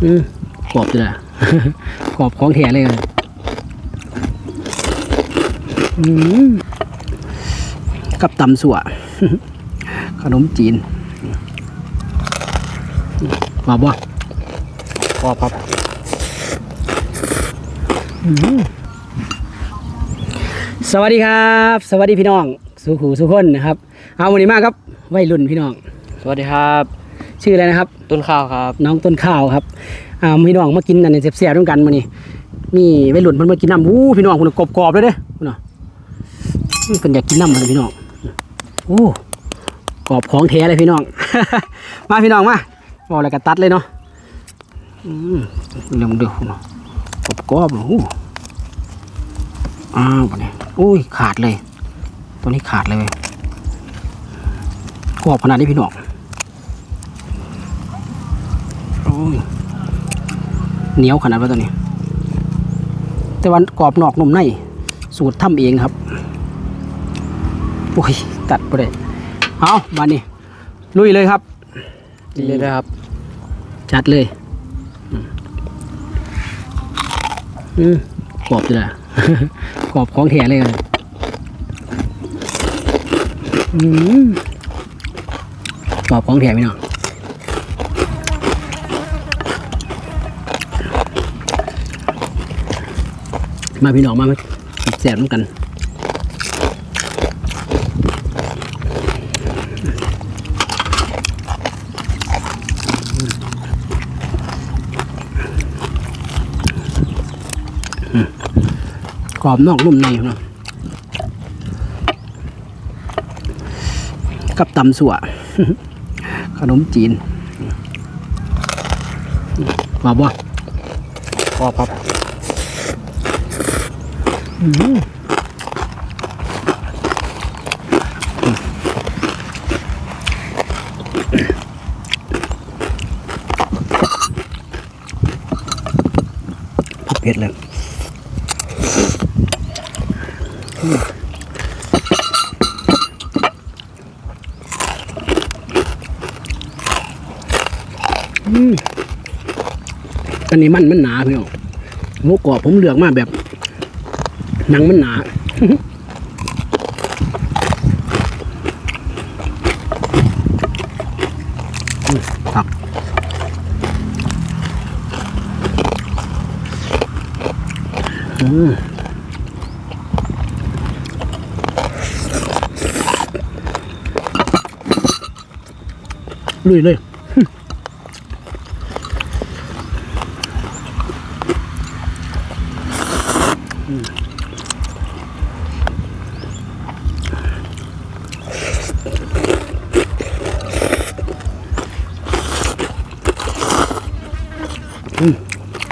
กรอบเลยกรอบของแท้เลยอะอืมกับตำสัวขนมจีนกรอบบ่พอครับสวัสดีครับ สวัสดีพี่น้อง สุขูสุขคนนะครับ เอาวันนี้มากครับวัยรุ่นพี่น้อง สวัสดีครับ ชื่ออะไรนะครับ ต้นข้าวครับ น้องต้นข้าวครับอ่าพี่น้องมากินอันนี้เสียบๆด้วยกันมานี่มีวัยรุ่นเพิ่นมากินน้ำอู้พี่น้องคุณกรอบๆเลยเด้คุณน้องอื้อเพิ่นอยากกินน้ำมันพี่น้องโอ้กรอบของแท้เลยพี่น้อง มาพี่น้องมาบอกอะไรกันตัดเลยเนาะอืมเรื่องเดือดเนาะกรอบๆเลยอู้อ้าวบัดนี้อุ้ยขาดเลย ตัวนี้ขาดเลยเว้ยกรอบขนาดนี้พี่น้อง โอ้ย เหนียวขนาดว่าตัวนี้ แต่วันกรอบนอกนุ่มใน สูตรทำเองครับโอ้ยตัดไปเลยเอามานี่ลุยเลยครับกินเลยนะครับ จัดเลยอืมอืมกรอบเลยกรอบของแท้เลยอะอืมกรอบของแท้พี่น้อง มาพี่น้องมามาแสบน้ำกันกรอบนอกนุ่มในครับเนาะกับตำสัวขนมจีนกรอบบ่พอครับ เผ็ดเลยอันนี้มันมันหนาพี่น้องหมูกรอบผมเลือกมาแบบ หนังมันหนาครับอืมลุยเลยอืม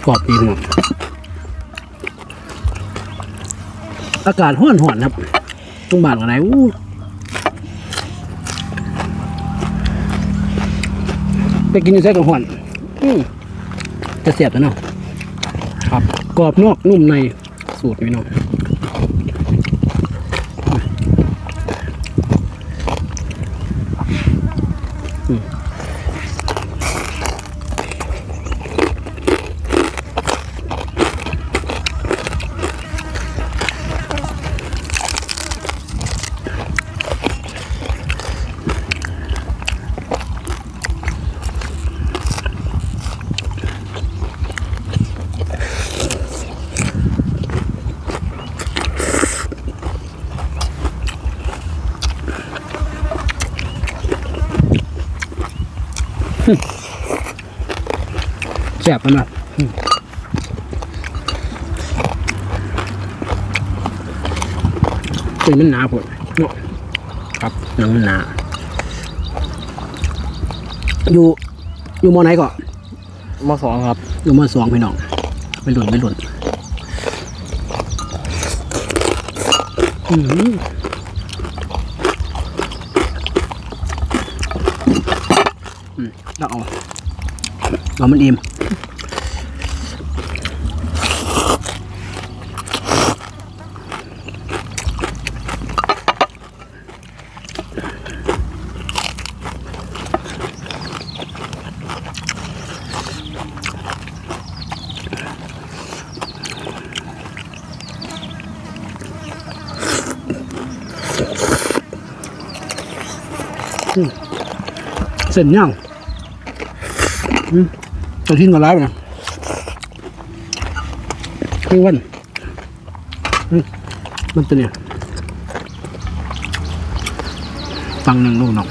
กรอบดีมากอากาศห้อนหอนครับตรงบ้านอะไรอู้ไปกินอยู่ใช้กับห่อนอืมจะเสียบแล้วเนาะครับกรอบนอกนุ่มในสูตรพี่น้อง แซ่บมากอืมเป็นมันหนาผดเนาะครับหนังมันหนา อยู่ อยู่มอไหนก่อนมสองครับ อยู่มอสองพี่น้องไปหล่นไปหล่นอืม ต้อเอาเอามันอิ่มเส้นย่าง ตัวทิ้งก็ร้ายไปนะครึ่งวันมันตัวเนี่ยฟังหนึ่งลูกน้อง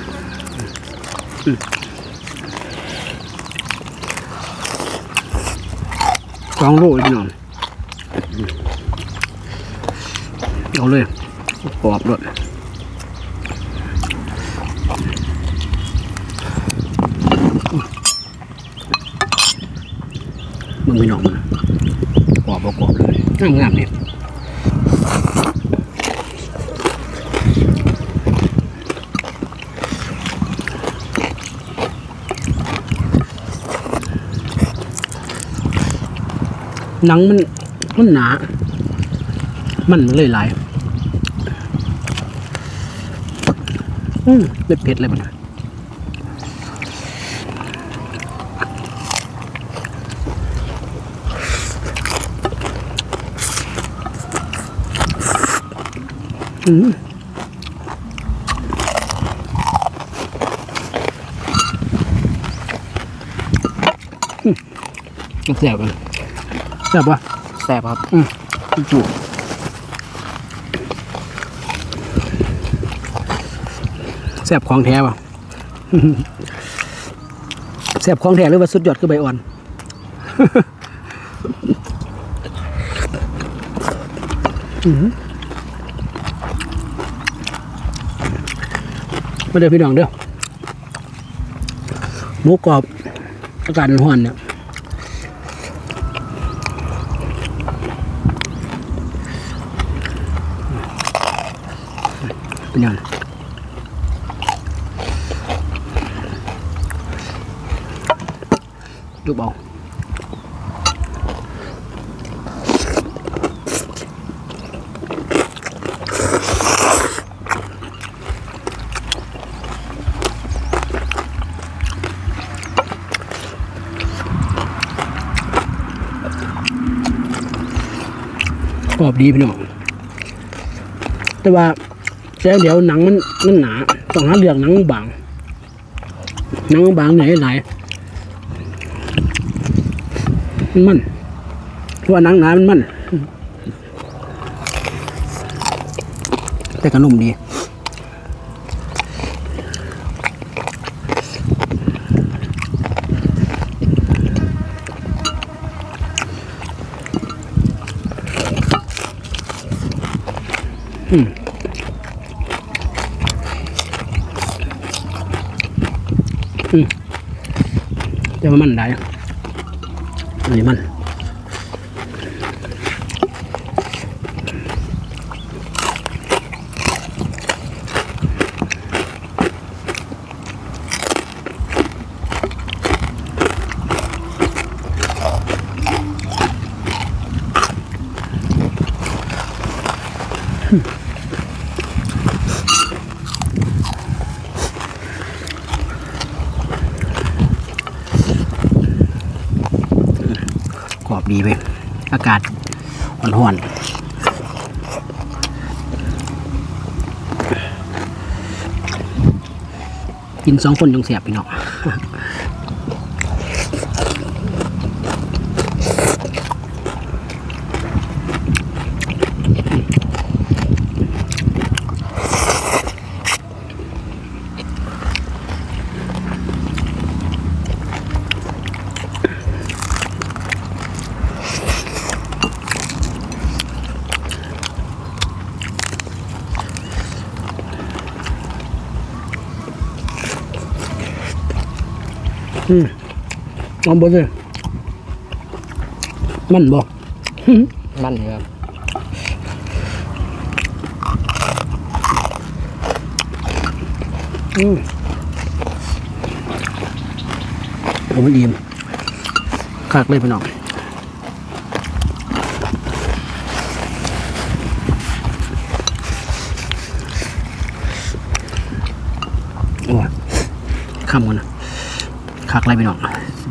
อืมสองลูกพี่น้องเอาเลยกรอบด้วย มึงไม่นอกมันกรอบกรอบเลยงามงามเนี่ยหนังมันมันหนา มันเลยหลาย อืมเผ็ดเลยมัน อืมอืม แซ่บอะแซ่บปะแซ่บครับอืมจุแซ่บของแท้ป่ะแซ่บของแท้หรือว่าสุดยอดคือใบอ่อนอืม มาเด้อพี่น้องเด้อหมูกรอบอากาศร้อนเนี่ยเป็นยังดูเบา กรอบดีพี่น้องแต่ว่าแซ่เดี๋ยวหนังมันมันหนาต้องหาเลือกหนังบางหนังบางไหนไหนมันเพราะว่าหนังหนามันมันแต่กระนุ่มดี แต่ว่ามันได้อันนี้มัน กรอบดีไปอากาศร้อนๆกินสองคนยงเสียบพี่น้อง ลองบนเลยมันบอกมันเลยครับอืมผมไม่อิ่มคักเลยพี่น้องโอ้ยคำกันนะ คักเลยพี่น้อง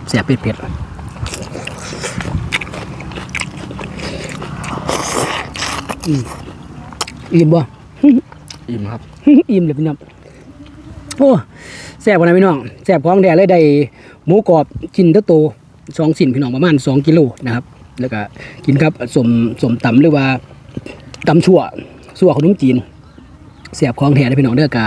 เสียบเผ็ดๆอืมอิ่มบ่ อิ่มครับ อิ่มเลยพี่น้อง โอ้ซ่บกว่านะพี่น้องแซ่บของแท้เลยได้หมูกรอบชิ้นโตๆสองชิ้นพี่น้องประมาณสองกิโลนะครับ แล้วก็กินครับสมสมตำหรือว่าตำชั่วชั่วขนมจีน เสียบของแท้เลยพี่น้องเด้อกะ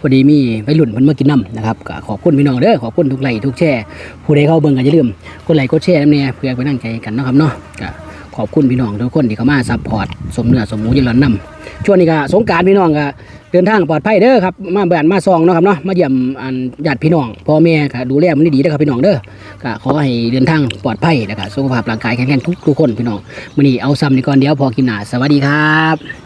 พอดีมีวัยรุ่นเพิ่นมากินน้ำนะครับก็ขอบคุณพี่น้องเด้อขอบคุณทุกไลค์ทุกแชร์ผู้ใดเข้าเบิ่งก็อย่าลืมกดไลค์กดแชร์นำเนี่ยเพื่อไปนั่งใจกันนะครับเนาะก็ขอบคุณพี่น้องทุกคนที่เข้ามาซัพพอร์ตสมเนื้อสมหมูยังหลอนนำช่วงนี้ก็สงกรารพี่น้องก็เดินทางปลอดภัยเด้อครับมาบ้านมาซองเนาะครับเนาะมาเยี่ยมอันญาติพี่น้องพ่อแม่ก็ดูแลมันดีๆเด้ครับพี่น้องเด้อก็ขอให้เดินทางปลอดภัยแล้วก็สุขภาพร่างกายแข็งแรงทุกทุกคนพี่น้องมื้อนี้เอาซ้ำนี่ก่อนเดี๋ยวพอกินหน้าสวัสดีครับ